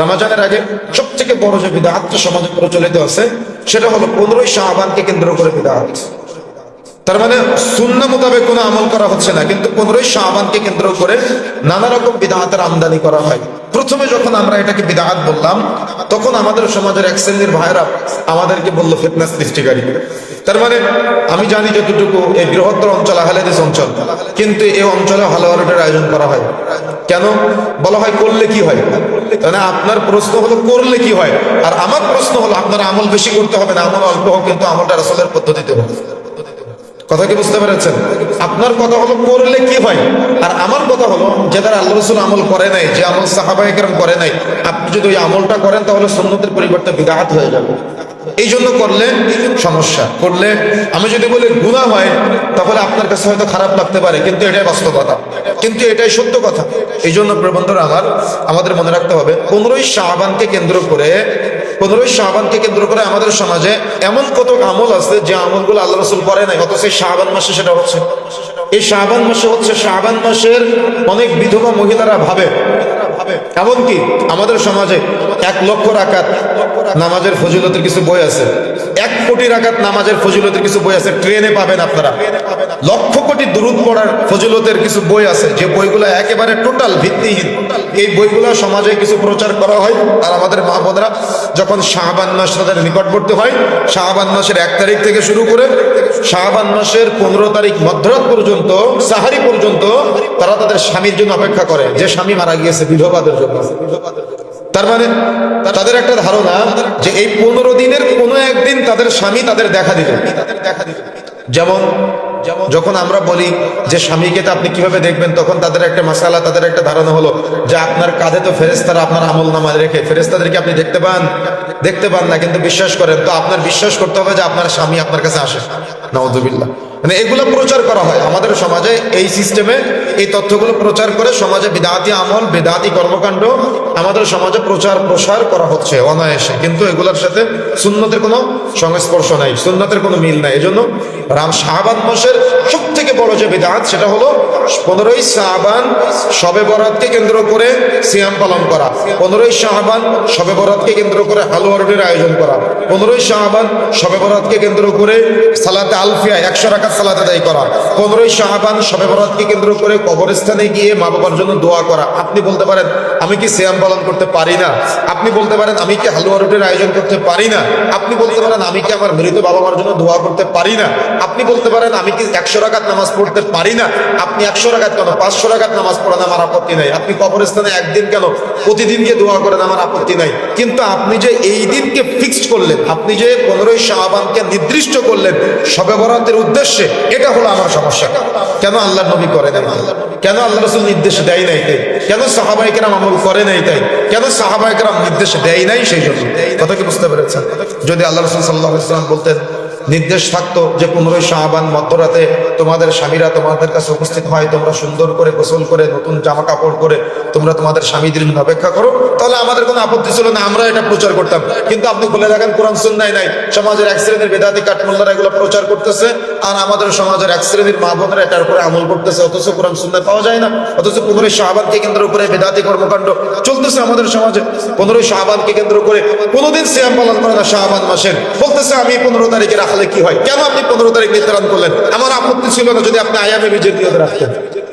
রামাজানের আগে সবথেকে বড় যে বিদাহাত সমাজে প্রচলিত আছে, সেটা হলো পনেরোই শাহবানকে কেন্দ্র করে বিদাহাত। তার মানে শূন্য মোতাবেক কোনো আমল করা হচ্ছে না, কিন্তু পনেরোই শাহবানকে কেন্দ্র করে নানা রকম বিদাহাতের আমদানি করা হয়। প্রথমে যখন আমরা এটাকে বিদাহাত বললাম, তখন আমাদের সমাজের এক শ্রেণির ভাইরা আমাদেরকে বলল ফিটনেস সৃষ্টিকারী। তার মানে আমি জানি যতটুকু এই বৃহত্তর অঞ্চল আহলেদিস অঞ্চল, কিন্তু এই অঞ্চলে হালোয়ারটের আয়োজন করা হয়। কেন? বলা হয় করলে কি হয়? মানে আপনার প্রশ্ন হলো, করলে কি হয়? আর আমার প্রশ্ন হলো, আপনার আমল বেশি করতে হবে না, আমল অল্প হোক, কিন্তু আমলটা রাসলের পদ্ধতিতে হোক। কথা কি বুঝতে পেরেছেন? আপনার কথা হলো, করলে কি হয়? আর আমার কথা হলো, যে তারা আল্লাহ রসুল আমল করে নাই, যে আমল সাহাবাহিক করে নাই, আপনি যদি ওই আমলটা করেন, তাহলে সন্ন্যতের পরিবর্তে বিঘাত হয়ে যাবে। এই জন্য করলে সমস্যা। করলে আমি যদি বলি গুণা হয়, তাহলে আপনার কাছে হয়তো খারাপ লাগতে পারে, কিন্তু এটাই বাস্তবতা কিন্তু এটাই সত্য কথা। এই জন্য প্রবন্ধরা আমার, আমাদের মনে রাখতে হবে, পনেরোই শাহবানকে কেন্দ্র করে, পনেরোই শাহবানকে কেন্দ্র করে আমাদের সমাজে এমন কত আমল আছে যে আমলগুলো আল্লাহ রসুল করে নাই, অথচ এই শাহবান মাসে সেটা হচ্ছে। এই শাহবান মাসে হচ্ছে শাহবান মাসের অনেক বিধবা মহিলারা ভাবে এমনকি আমাদের সমাজে এক লক্ষ রাকাত নামাজের ফজিলতের কিছু বই আছে। এক কোটি রাকাত নামাজের ফজিলতের কিছু বই আছে। ট্রেনে পাবেন আপনারা। লক্ষ কোটি দূরত পড়ার ফজিলতের কিছু বই আছে। যে বইগুলো একেবারে টোটাল ভিত্তিহীন। এই বইগুলো সমাজে কিছু প্রচার করা হয়। আর আমাদের মা বোনরা যখন শাহবান মাস তাদের নিকটবর্তী হয়, শাহবান মাসের এক তারিখ থেকে শুরু করে শাহবান মাসের পনেরো তারিখ মধ্যরাত পর্যন্ত, সাহারি পর্যন্ত তারা তাদের স্বামীর জন্য অপেক্ষা করে। যে স্বামী মারা গিয়েছে, বিধবাদের জন্য। তার মানে তাদের একটা ধারণা যে এই পনেরো দিনের কোনো একদিন তাদের স্বামী তাদের দেখা দিবে। যেমন যেমন যখন আমরা বলি যে স্বামীকে তো আপনি কীভাবে দেখবেন, তখন তাদের একটা মশালা তাদের একটা ধারণা হলো যে আপনার কাঁধে তো ফেরেস্তারা আপনার আমল নামা রেখে ফেরেস্তাদেরকে আপনি দেখতে পান। দেখতে পান না, কিন্তু বিশ্বাস করেন। তো আপনার বিশ্বাস করতে হবে যে আপনার স্বামী আপনার কাছে আসে। নওয়াজুবিল্লাহ মানে এগুলো প্রচার করা হয়। আমাদের সমাজে এই সিস্টেমে এই তথ্যগুলো প্রচার করে সমাজে বিদাতি আমল, বেদাতি কর্মকাণ্ড, আমাদের সমাজে প্রচার প্রসার করা হচ্ছে অনায়াসে। কিন্তু এগুলোর সাথে সুন্নতের কোনো সংস্পর্শ নাই, সুন্নতের কোনো মিল নাই। এজন্য রাম শাহবান মাসের সব থেকে বড় যে বিদাত, সেটা হলো পনেরোই শাহবান শবে বরাতকে কেন্দ্র করে সিয়াম পালন করা। পনেরোই শাহবান শবে বরাতকে কেন্দ্র করে হালুয়ারুটির আয়োজন করা। পনেরোই শাহবান শবে বরাতকে কেন্দ্র করে সালাতে আলফিয়া, একশো রাখার সালাতে আদায় করা। পনেরোই শাহবান শবে বরাতকে কেন্দ্র করে কবরস্থানে গিয়ে মা বাবার জন্য দোয়া করা। আপনি বলতে পারেন, আমি কি সিয়াম পালন করতে পারি না? আপনি বলতে পারেন, আমি কি হালুয়া রুটির আয়োজন করতে পারি না? আপনি বলতে পারেন, আমি কি আমার মৃত বাবা মার জন্য দোয়া করতে পারি না? আপনি বলতে পারেন, আমি কি একশো রাকাত নামাজ পড়তে পারি না? আপনি একশো রাকাত কেন? পাঁচশো রাকাত নামাজ পড়েন আমার আপত্তি নাই। আপনি কবরস্থানে একদিন কেন? প্রতিদিন গিয়ে দোয়া করেন, আমার আপত্তি নাই। কিন্তু আপনি যে এই দিনকে ফিক্সড করলেন, আপনি যে পনেরোই শাহবানকে নির্দিষ্ট করলেন সবে বরাতের উদ্দেশ্যে, এটা হলো আমার সমস্যা। কেন আল্লাহ নবী করে আল্লাহ কেন আল্লাহ রসুল নির্দেশ দেয় নাই তাই? কেন সাহাবাহিকেরাম আমল করে নাই তাই? কেন সাহাবাহিকেরাম নির্দেশ দেয় নাই সেই জন্য? কথা কি বুঝতে পেরেছেন? যদি আল্লাহ রসুল সাল্লাহ ইসলাম বলতেন নির্দেশ থাকতো যে পনেরোই শাহবান মধ্যরাতে তোমাদের স্বামীরা তোমাদের কাছে উপস্থিত হয়, তোমরা সুন্দর করে গোসল করে, নতুন জামা কাপড় করে তোমরা তোমাদের স্বামীদের অপেক্ষা করো। তাহলে আমাদের কোনো আপত্তি ছিল না, আমরা এটা প্রচার করতাম। কিন্তু আপনি খুলে দেখেন, কোরআন সুন্নাই নাই। সমাজের এক শ্রেণির বেদাতি কাঠমোল্লারা এগুলো প্রচার করতেছে। আর আমাদের সমাজের এক শ্রেণির মা বোনেরা এটার উপরে আমল করতেছে, অথচ কোরআন সুন্নায় পাওয়া যায় না। অথচ পনেরোই শাহবানকে কেন্দ্র করে বেদাতি কর্মকাণ্ড চলতেছে আমাদের সমাজে। পনেরোই শাহবানকে কেন্দ্র করে কোনোদিন সিয়াম পালন করে না শাহবান মাসের। বলতেছে, আমি পনেরো তারিখে রাখলে কি হয়? কেন আপনি পনেরো তারিখ নির্ধারণ করলেন? আমার আপত্তি ছিল না যদি আপনি আয়ামে বিজেপি রাখতেন।